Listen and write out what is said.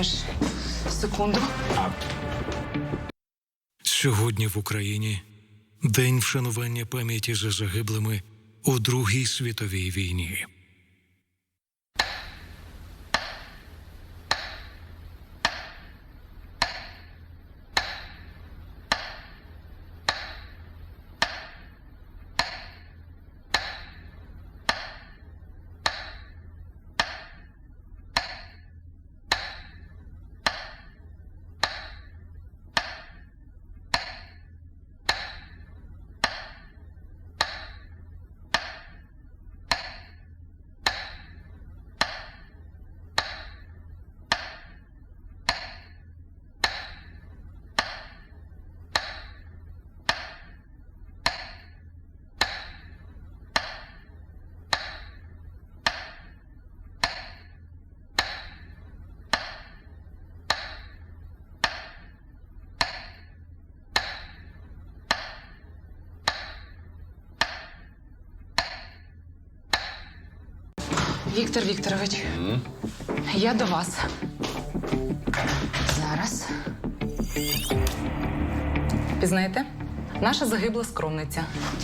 ж секунду. Сьогодні в Україні день вшанування пам'яті за загиблими у Другій світовій війні. Віктор Вікторович, я до вас. Зараз. Пізнаєте? Наша загибла скромниця.